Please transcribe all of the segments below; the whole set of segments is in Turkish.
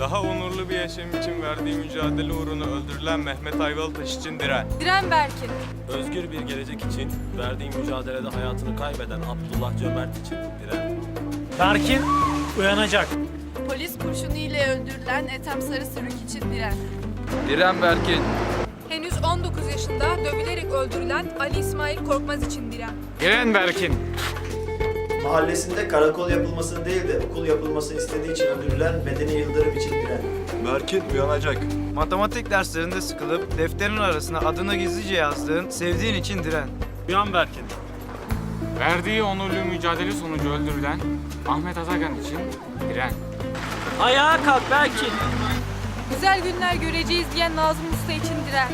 Daha onurlu bir yaşam için verdiği mücadele uğruna öldürülen Mehmet Ayvalıtaş için diren. Diren Berkin. Özgür bir gelecek için verdiği mücadelede hayatını kaybeden Abdullah Cömert için diren. Berkin uyanacak. Polis kurşunu ile öldürülen Ethem Sarı Sürük için diren. Diren Berkin. Henüz 19 yaşında dövülerek öldürülen Ali İsmail Korkmaz için diren. Diren Berkin. Mahallesinde karakol yapılmasını değil de okul yapılmasını istediği için öldürülen Medeni Yıldırım için diren. Berkin uyanacak. Matematik derslerinde sıkılıp defterin arasına adını gizlice yazdığın, sevdiğin için diren. Uyan Berkin. Verdiği onurlu mücadele sonucu öldürülen Ahmet Atakan için diren. Ayağa kalk Berkin. Güzel günler göreceğiz diyen Nazım Usta için diren.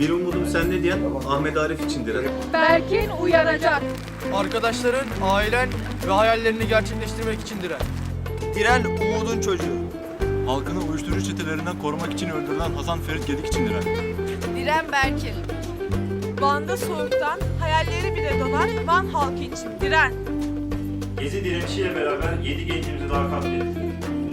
Bir umudum sende diyen Ahmet Arif için diren. Berkin uyanacak. Arkadaşların, ailen ve hayallerini gerçekleştirmek için diren. Diren umudun çocuğu. Halkını uyuşturucu çetelerinden korumak için öldürülen Hasan Ferit Gedik için diren. Diren Berkin. Van'da soğuktan hayalleri bile donan Van halkı için diren. Gezi direnişiyle beraber 7 gencimizi daha katletti.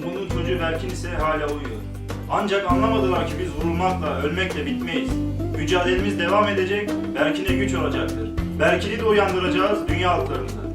Umudun çocuğu Berkin ise hala uyuyor. Ancak anlamadılar ki biz vurulmakla, ölmekle bitmeyiz. Mücadelemiz devam edecek, Berkin'e güç olacaktır. Berkin'i de uyandıracağız dünya halklarımıza.